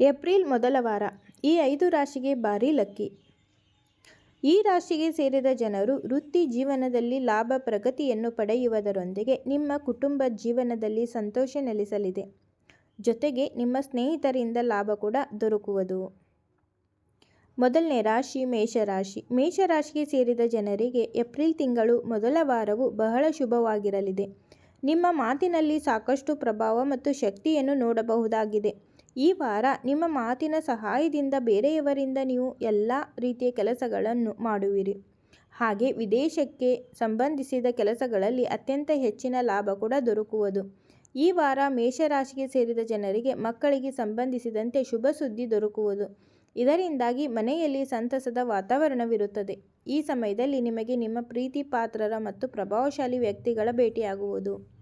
April ಮೊದಲ ವಾರ. ಈ ಐದು ರಾಶಿಗೆ ಭಾರಿ ಲಕ್ಕಿ. ಈ ರಾಶಿಗೆ ಸೇರಿದ ಜನರು ವೃತ್ತಿ ಜೀವನದಲ್ಲಿ ಲಾಭ ಪ್ರಗತಿಯನ್ನು ಪಡೆಯುವುದರೊಂದಿಗೆ ನಿಮ್ಮ ಕುಟುಂಬ ಜೀವನದಲ್ಲಿ ಸಂತೋಷ ನೆಲೆಸಲಿದೆ. ಜೊತೆಗೆ ನಿಮ್ಮ ಸ್ನೇಹಿತರಿಂದ ಲಾಭ ಕೂಡ ದೊರಕುವುದು. ಮೊದಲನೇ ರಾಶಿ ಮೇಷರಾಶಿ. ಮೇಷರಾಶಿಗೆ ಸೇರಿದ ಜನರಿಗೆ ಏಪ್ರಿಲ್ ತಿಂಗಳು ಮೊದಲ ವಾರವು ಬಹಳ ಶುಭವಾಗಿರಲಿದೆ. ನಿಮ್ಮ ಮಾತಿನಲ್ಲಿ ಸಾಕಷ್ಟು ಪ್ರಭಾವ ಮತ್ತು ಶಕ್ತಿಯನ್ನು ನೋಡಬಹುದಾಗಿದೆ. ಈ ವಾರ ನಿಮ್ಮ ಮಾತಿನ ಸಹಾಯದಿಂದ ಬೇರೆಯವರಿಂದ ನೀವು ಎಲ್ಲ ರೀತಿಯ ಕೆಲಸಗಳನ್ನು ಮಾಡುವಿರಿ. ಹಾಗೆ ವಿದೇಶಕ್ಕೆ ಸಂಬಂಧಿಸಿದ ಕೆಲಸಗಳಲ್ಲಿ ಅತ್ಯಂತ ಹೆಚ್ಚಿನ ಲಾಭ ಕೂಡ ದೊರಕುವುದು. ಈ ವಾರ ಮೇಷರಾಶಿಗೆ ಸೇರಿದ ಜನರಿಗೆ ಮಕ್ಕಳಿಗೆ ಸಂಬಂಧಿಸಿದಂತೆ ಶುಭ ಸುದ್ದಿ ದೊರಕುವುದು. ಇದರಿಂದಾಗಿ ಮನೆಯಲ್ಲಿ ಸಂತಸದ ವಾತಾವರಣವಿರುತ್ತದೆ. ಈ ಸಮಯದಲ್ಲಿ ನಿಮಗೆ ನಿಮ್ಮ ಪ್ರೀತಿ ಪಾತ್ರರ ಮತ್ತು ಪ್ರಭಾವಶಾಲಿ ವ್ಯಕ್ತಿಗಳ ಭೇಟಿಯಾಗುವುದು.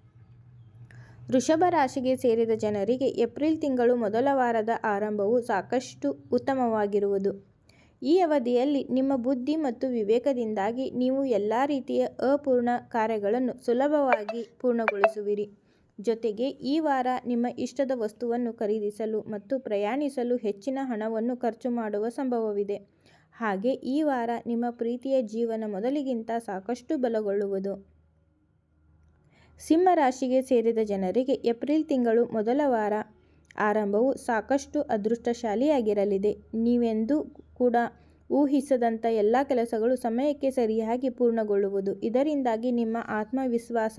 ವೃಷಭ ರಾಶಿಗೆ ಸೇರಿದ ಜನರಿಗೆ ಏಪ್ರಿಲ್ ತಿಂಗಳು ಮೊದಲ ವಾರದ ಆರಂಭವು ಸಾಕಷ್ಟು ಉತ್ತಮವಾಗಿರುವುದು. ಈ ಅವಧಿಯಲ್ಲಿ ನಿಮ್ಮ ಬುದ್ಧಿ ಮತ್ತು ವಿವೇಕದಿಂದಾಗಿ ನೀವು ಎಲ್ಲ ರೀತಿಯ ಅಪೂರ್ಣ ಕಾರ್ಯಗಳನ್ನು ಸುಲಭವಾಗಿ ಪೂರ್ಣಗೊಳಿಸುವಿರಿ. ಜೊತೆಗೆ ಈ ವಾರ ನಿಮ್ಮ ಇಷ್ಟದ ವಸ್ತುವನ್ನು ಖರೀದಿಸಲು ಮತ್ತು ಪ್ರಯಾಣಿಸಲು ಹೆಚ್ಚಿನ ಹಣವನ್ನು ಖರ್ಚು ಮಾಡುವ ಸಂಭವವಿದೆ. ಹಾಗೆ ಈ ವಾರ ನಿಮ್ಮ ಪ್ರೀತಿಯ ಜೀವನ ಮೊದಲಿಗಿಂತ ಸಾಕಷ್ಟು ಬಲಗೊಳ್ಳುವುದು. ಸಿಂಹ ರಾಶಿಗೆ ಸೇರಿದ ಜನರಿಗೆ ಏಪ್ರಿಲ್ ತಿಂಗಳು ಮೊದಲ ವಾರ ಆರಂಭವು ಸಾಕಷ್ಟು ಅದೃಷ್ಟಶಾಲಿಯಾಗಿರಲಿದೆ. ನೀವೆಂದೂ ಕೂಡ ಊಹಿಸದಂಥ ಎಲ್ಲ ಕೆಲಸಗಳು ಸಮಯಕ್ಕೆ ಸರಿಯಾಗಿ ಪೂರ್ಣಗೊಳ್ಳುವುದು, ಇದರಿಂದಾಗಿ ನಿಮ್ಮ ಆತ್ಮವಿಶ್ವಾಸ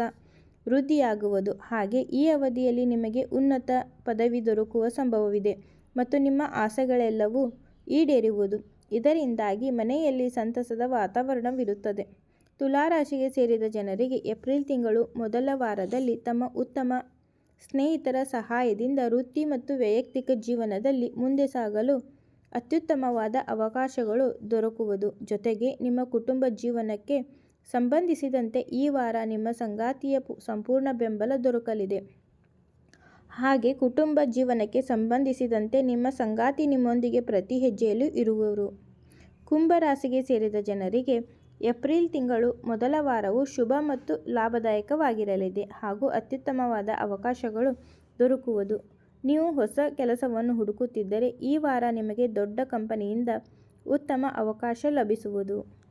ವೃದ್ಧಿಯಾಗುವುದು. ಹಾಗೆ ಈ ಅವಧಿಯಲ್ಲಿ ನಿಮಗೆ ಉನ್ನತ ಪದವಿ ದೊರಕುವ ಸಂಭವವಿದೆ ಮತ್ತು ನಿಮ್ಮ ಆಸೆಗಳೆಲ್ಲವೂ ಈಡೇರುವುದು. ಇದರಿಂದಾಗಿ ಮನೆಯಲ್ಲಿ ಸಂತಸದ ವಾತಾವರಣವಿರುತ್ತದೆ. ತುಲಾರಾಶಿಗೆ ಸೇರಿದ ಜನರಿಗೆ ಏಪ್ರಿಲ್ ತಿಂಗಳು ಮೊದಲ ವಾರದಲ್ಲಿ ತಮ್ಮ ಉತ್ತಮ ಸ್ನೇಹಿತರ ಸಹಾಯದಿಂದ ವೃತ್ತಿ ಮತ್ತು ವೈಯಕ್ತಿಕ ಜೀವನದಲ್ಲಿ ಮುಂದೆ ಸಾಗಲು ಅತ್ಯುತ್ತಮವಾದ ಅವಕಾಶಗಳು ದೊರಕುವುದು. ಜೊತೆಗೆ ನಿಮ್ಮ ಕುಟುಂಬ ಜೀವನಕ್ಕೆ ಸಂಬಂಧಿಸಿದಂತೆ ಈ ವಾರ ನಿಮ್ಮ ಸಂಗಾತಿಯ ಸಂಪೂರ್ಣ ಬೆಂಬಲ ದೊರಕಲಿದೆ. ಹಾಗೆ ಕುಟುಂಬ ಜೀವನಕ್ಕೆ ಸಂಬಂಧಿಸಿದಂತೆ ನಿಮ್ಮ ಸಂಗಾತಿ ನಿಮ್ಮೊಂದಿಗೆ ಪ್ರತಿ ಹೆಜ್ಜೆಯಲ್ಲೂ ಇರುವರು. ಕುಂಭ ರಾಶಿಗೆ ಸೇರಿದ ಜನರಿಗೆ ಏಪ್ರಿಲ್ ತಿಂಗಳು ಮೊದಲ ವಾರವು ಶುಭ ಮತ್ತು ಲಾಭದಾಯಕವಾಗಿರಲಿದೆ ಹಾಗೂ ಅತ್ಯುತ್ತಮವಾದ ಅವಕಾಶಗಳು ದೊರಕುವುದು. ನೀವು ಹೊಸ ಕೆಲಸವನ್ನು ಹುಡುಕುತ್ತಿದ್ದರೆ ಈ ವಾರ ನಿಮಗೆ ದೊಡ್ಡ ಕಂಪನಿಯಿಂದ ಉತ್ತಮ ಅವಕಾಶ ಲಭಿಸುವುದು.